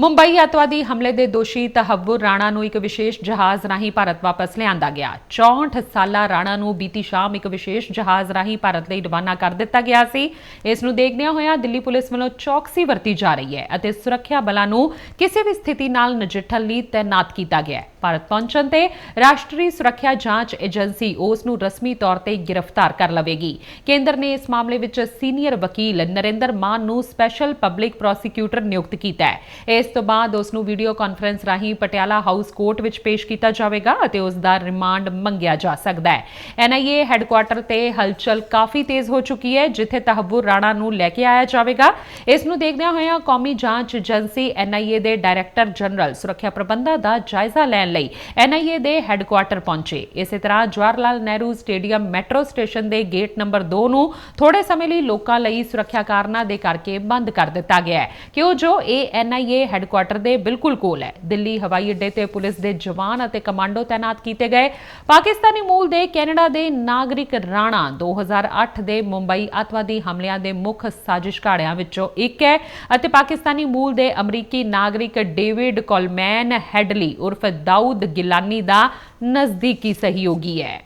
ਮੁੰਬਈ ਅੱਤਵਾਦੀ ਹਮਲੇ ਦੇ ਦੋਸ਼ੀ ਤਹੱਵੁਰ ਰਾਣਾ ਨੂੰ ਇੱਕ ਵਿਸ਼ੇਸ਼ ਜਹਾਜ਼ ਰਾਹੀਂ ਭਾਰਤ ਵਾਪਸ ਲਿਆਂਦਾ ਗਿਆ। 64 ਸਾਲਾ ਰਾਣਾ ਨੂੰ ਬੀਤੀ ਸ਼ਾਮ ਇੱਕ ਵਿਸ਼ੇਸ਼ ਜਹਾਜ਼ ਰਾਹੀਂ ਭਾਰਤ ਲਈ ਰਵਾਨਾ ਕਰ ਦਿੱਤਾ ਗਿਆ ਸੀ। ਇਸ ਨੂੰ ਦੇਖਦਿਆਂ ਹੋਇਆਂ ਦਿੱਲੀ ਪੁਲਿਸ ਵੱਲੋਂ ਚੌਕਸੀ ਵਰਤੀ ਜਾ ਰਹੀ ਹੈ ਅਤੇ ਸੁਰੱਖਿਆ ਬਲਾਂ ਨੂੰ ਕਿਸੇ ਵੀ ਸਥਿਤੀ ਨਾਲ ਨਜਿੱਠਣ ਲਈ ਤਾਇਨਾਤ ਕੀਤਾ ਗਿਆ ਹੈ। ਭਾਰਤ ਪਹੁੰਚਣ ਤੇ ਰਾਸ਼ਟਰੀ ਸੁਰੱਖਿਆ ਜਾਂਚ ਏਜੰਸੀ ਉਸ ਨੂੰ ਰਸਮੀ ਤੌਰ ਤੇ ਗ੍ਰਿਫਤਾਰ ਕਰ ਲਵੇਗੀ। ਕੇਂਦਰ ਨੇ ਇਸ ਮਾਮਲੇ ਵਿੱਚ ਸੀਨੀਅਰ ਵਕੀਲ ਨਰਿੰਦਰ ਮਾਨ ਨੂੰ ਸਪੈਸ਼ਲ ਪਬਲਿਕ ਪ੍ਰੋਸੀਕਿਊਟਰ ਨਿਯੁਕਤ ਕੀਤਾ ਹੈ। ਇਸ ਤੋਂ ਬਾਅਦ ਉਸ ਨੂੰ ਵੀਡੀਓ ਕਾਨਫਰੰਸ ਰਾਹੀਂ ਪਟਿਆਲਾ ਹਾਊਸ ਕੋਰਟ ਵਿੱਚ ਪੇਸ਼ ਕੀਤਾ ਜਾਵੇਗਾ ਅਤੇ ਉਸ ਦਾ ਰਿਮਾਂਡ ਮੰਗਿਆ ਜਾ ਸਕਦਾ ਹੈ। ਐਨਆਈਏ ਹੈੱਡਕੁਆਰਟਰ ਤੇ ਹਲਚਲ ਕਾਫੀ ਤੇਜ਼ ਹੋ ਚੁੱਕੀ ਹੈ, ਜਿੱਥੇ ਤਹੱਵੁਰ ਰਾਣਾ ਨੂੰ ਲੈ ਕੇ ਆਇਆ ਜਾਵੇਗਾ। ਇਸ ਨੂੰ ਦੇਖਦਿਆਂ ਹੋਇਆਂ ਕੌਮੀ ਜਾਂਚ ਏਜੰਸੀ ਐਨਆਈਏ ਦੇ ਡਾਇਰੈਕਟਰ ਜਨਰਲ ਸੁਰੱਖਿਆ ਪ੍ਰਬੰਧਾਂ ਦਾ ਜਾਇਜ਼ਾ ਲੈਣ ਲਈ ਐਨਆਈਏ ਦੇ ਹੈੱਡਕੁਆਰਟਰ ਪਹੁੰਚੇ। ਇਸੇ ਤਰ੍ਹਾਂ Jawahar Lal Nehru stadium metro station ਦੇ ਗੇਟ ਨੰਬਰ 2 ਨੂੰ ਥੋੜੇ ਸਮੇਂ ਲਈ ਲੋਕਾਂ ਲਈ ਸੁਰੱਖਿਆ ਕਾਰਨਾਂ ਦੇ ਕਰਕੇ ਬੰਦ ਕਰ ਦਿੱਤਾ ਗਿਆ ਹੈ। ਕਿਉਂ ਜੋ ਇਹ ਐਨਆਈਏ ਹੈੱਡਕੁਆਰਟਰ ਦੇ ਬਿਲਕੁਲ ਕੋਲ ਹੈ। ਦਿੱਲੀ ਹਵਾਈ ਅੱਡੇ ਤੇ ਪੁਲਿਸ ਦੇ ਜਵਾਨ ਅਤੇ ਕਮਾਂਡੋ ਤਾਇਨਾਤ ਕੀਤੇ ਗਏ। ਪਾਕਿਸਤਾਨੀ ਮੂਲ ਦੇ ਕੈਨੇਡਾ ਦੇ ਨਾਗਰਿਕ ਰਾਣਾ 2008 ਦੇ ਮੁੰਬਈ ਅੱਤਵਾਦੀ ਹਮਲਿਆਂ ਦੇ ਮੁੱਖ ਸਾਜ਼ਿਸ਼ਕਾਰਿਆਂ ਵਿੱਚੋਂ ਇੱਕ ਹੈ ਅਤੇ ਪਾਕਿਸਤਾਨੀ ਮੂਲ ਦੇ ਅਮਰੀਕੀ ਨਾਗਰਿਕ ਡੇਵਿਡ ਕੋਲਮੈਨ ਹੈਡਲੀ ਉਰਫ ਦਾਊਦ ਗਿਲਾਨੀ ਦਾ ਨਜ਼ਦੀਕੀ ਸਹਿਯੋਗੀ ਹੈ।